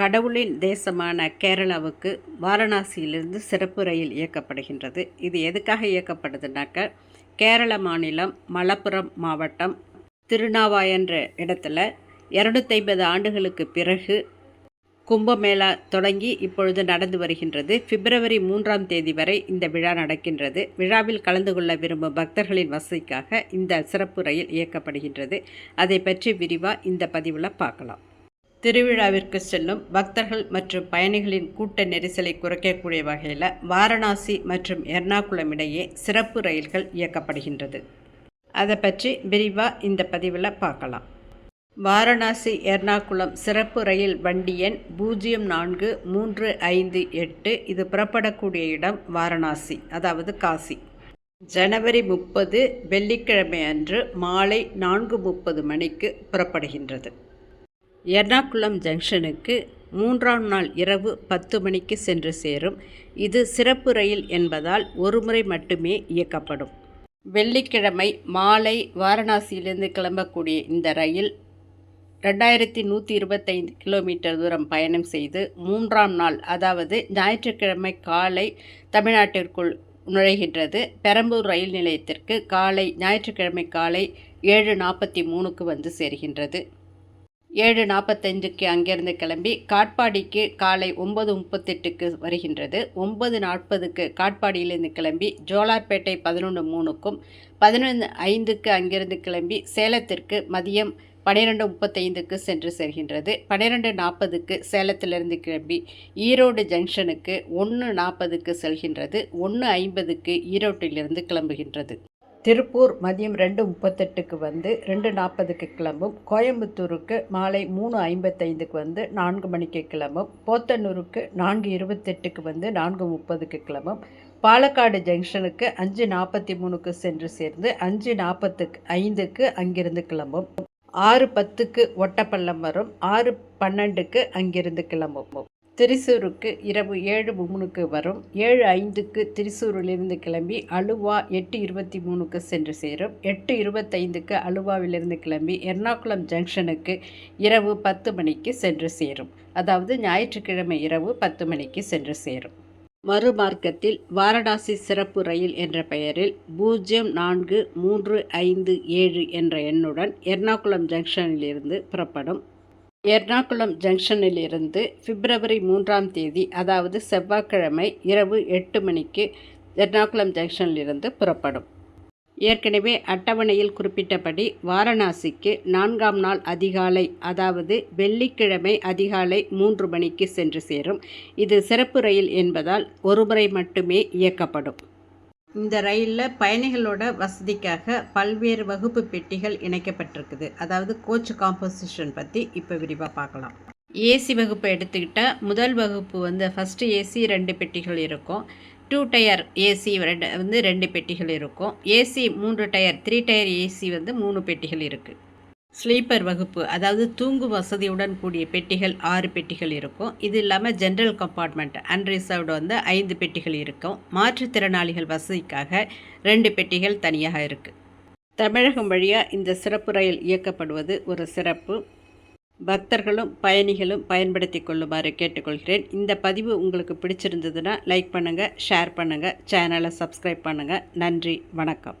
கடவுளின் தேசமான கேரளாவுக்கு வாரணாசியிலிருந்து சிறப்பு ரயில் இயக்கப்படுகின்றது. இது எதுக்காக இயக்கப்படுதுனாக்க கேரள மாநிலம் மலப்புரம் மாவட்டம் திருநாவாயன்ற இடத்துல இரநூத்தைம்பது ஆண்டுகளுக்கு பிறகு கும்பமேளா தொடங்கி இப்பொழுது நடந்து வருகின்றது. பிப்ரவரி மூன்றாம் தேதி வரை இந்த விழா நடக்கின்றது. விழாவில் கலந்து கொள்ள விரும்பும் பக்தர்களின் வசதிக்காக இந்த சிறப்பு ரயில் இயக்கப்படுகின்றது. அதை பற்றி விரிவாக இந்த பதிவில் பார்க்கலாம். திருவிழாவிற்கு செல்லும் பக்தர்கள் மற்றும் பயணிகளின் கூட்ட நெரிசலை குறைக்கக்கூடிய வகையில் வாரணாசி மற்றும் எர்ணாகுளம் இடையே சிறப்பு ரயில்கள் இயக்கப்படுகின்றது. அதை பற்றி விரிவாக இந்த பதிவில் பார்க்கலாம். வாரணாசி எர்ணாகுளம் சிறப்பு ரயில் வண்டி எண் பூஜ்ஜியம் நான்கு மூன்று ஐந்து எட்டு. இது புறப்படக்கூடிய இடம் வாரணாசி அதாவது காசி. ஜனவரி முப்பது வெள்ளிக்கிழமை அன்று மாலை நான்கு முப்பது மணிக்கு புறப்படுகின்றது. எர்ணாகுளம் ஜங்ஷனுக்கு மூன்றாம் நாள் இரவு பத்து மணிக்கு சென்று சேரும். இது சிறப்பு ரயில் என்பதால் ஒருமுறை மட்டுமே இயக்கப்படும். வெள்ளிக்கிழமை மாலை வாரணாசியிலிருந்து கிளம்பக்கூடிய இந்த ரயில் ரெண்டாயிரத்தி நூற்றி இருபத்தைந்து கிலோமீட்டர் தூரம் பயணம் செய்து மூன்றாம் நாள் அதாவது ஞாயிற்றுக்கிழமை காலை தமிழ்நாட்டிற்குள் நுழைகின்றது. பெரம்பூர் ரயில் நிலையத்திற்கு காலை ஞாயிற்றுக்கிழமை காலை ஏழு நாற்பத்தி மூணுக்கு வந்து சேர்கின்றது. ஏழு நாற்பத்தஞ்சுக்கு அங்கேருந்து கிளம்பி காட்பாடிக்கு காலை ஒம்பது முப்பத்தெட்டுக்கு வருகின்றது. ஒம்பது நாற்பதுக்கு காட்பாடியிலேருந்து கிளம்பி ஜோலார்பேட்டை பதினொன்று மூணுக்கும் பதினொன்று ஐந்துக்கு அங்கிருந்து கிளம்பி சேலத்திற்கு மதியம் பன்னிரெண்டு முப்பத்தைந்துக்கு சென்று செல்கின்றது. பன்னிரெண்டு நாற்பதுக்கு சேலத்திலிருந்து கிளம்பி ஈரோடு ஜங்ஷனுக்கு ஒன்று நாற்பதுக்கு செல்கின்றது. ஒன்று ஐம்பதுக்கு ஈரோட்டிலிருந்து கிளம்புகின்றது. திருப்பூர் மதியம் ரெண்டு முப்பத்தெட்டுக்கு வந்து ரெண்டு நாற்பதுக்கு கிளம்பும். கோயம்புத்தூருக்கு மாலை மூணு ஐம்பத்தைந்துக்கு வந்து நான்கு மணிக்கு கிளம்பும். போத்தனூருக்கு நான்கு இருபத்தெட்டுக்கு வந்து நான்கு முப்பதுக்கு கிளம்பும். பாலக்காடு ஜங்ஷனுக்கு அஞ்சு நாற்பத்தி மூணுக்கு சென்று சேர்ந்து அஞ்சு நாற்பத்துக்கு ஐந்துக்கு அங்கிருந்து கிளம்பும். ஆறு பத்துக்கு ஒட்டப்பள்ளம் வரும். ஆறு பன்னெண்டுக்கு அங்கிருந்து கிளம்பும். திரிசூருக்கு இரவு ஏழு மூணுக்கு வரும். ஏழு ஐந்துக்கு திரிசூரிலிருந்து கிளம்பி அலுவா எட்டு இருபத்தி மூணுக்கு சென்று சேரும். எட்டு இருபத்தைந்துக்கு அலுவாவிலிருந்து கிளம்பி எர்ணாகுளம் ஜங்ஷனுக்கு இரவு பத்து மணிக்கு சென்று சேரும். அதாவது ஞாயிற்றுக்கிழமை இரவு பத்து மணிக்கு சென்று சேரும். மறுமார்க்கத்தில் வாரணாசி சிறப்பு ரயில் என்ற பெயரில் பூஜ்ஜியம் நான்கு மூன்று ஐந்து ஏழு என்ற எண்ணுடன் எர்ணாகுளம் ஜங்ஷனிலிருந்து புறப்படும் எர்ணாகுளம் ஜங்ஷனிலிருந்து பிப்ரவரி மூன்றாம் தேதி அதாவது செவ்வாய்க்கிழமை இரவு எட்டு மணிக்கு எர்ணாகுளம் ஜங்ஷனிலிருந்து புறப்படும். ஏற்கனவே அட்டவணையில் குறிப்பிட்டபடி வாரணாசிக்கு நான்காம் நாள் அதிகாலை அதாவது வெள்ளிக்கிழமை அதிகாலை மூன்று மணிக்கு சென்று சேரும். இது சிறப்பு ரயில் என்பதால் ஒருமுறை மட்டுமே இயக்கப்படும். இந்த ரயிலில் பயணிகளோட வசதிக்காக பல்வேறு வகுப்பு பெட்டிகள் இணைக்கப்பட்டிருக்குது. அதாவது கோச் காம்போசிஷன் பற்றி இப்போ விரிவாக பார்க்கலாம். ஏசி வகுப்பு எடுத்துக்கிட்டால் முதல் வகுப்பு வந்து ஃபஸ்ட்டு ஏசி ரெண்டு பெட்டிகள் இருக்கும். டூ டயர் ஏசி ரெண்டு வந்து ரெண்டு பெட்டிகள் இருக்கும். ஏசி மூன்று டயர் த்ரீ டயர் ஏசி வந்து மூணு பெட்டிகள் இருக்குது ஸ்லீப்பர் வகுப்பு அதாவது தூங்கு வசதியுடன் கூடிய பெட்டிகள் ஆறு பெட்டிகள் இருக்கும். இது இல்லாமல் ஜென்ரல் கம்பார்ட்மெண்ட் அன்ரிசர்வ்டு வந்து ஐந்து பெட்டிகள் இருக்கும். மாற்றுத்திறனாளிகள் வசதிக்காக ரெண்டு பெட்டிகள் தனியாக இருக்குது தமிழகம் வழியாக இந்த சிறப்பு ரயில் இயக்கப்படுவது ஒரு சிறப்பு. பக்தர்களும் பயணிகளும் பயன்படுத்தி கொள்ளுமாறு கேட்டுக்கொள்கிறேன். இந்த பதிவு உங்களுக்கு பிடிச்சிருந்ததுன்னா லைக் பண்ணுங்கள் ஷேர் பண்ணுங்கள் சேனலை சப்ஸ்கிரைப் பண்ணுங்கள் நன்றி வணக்கம்.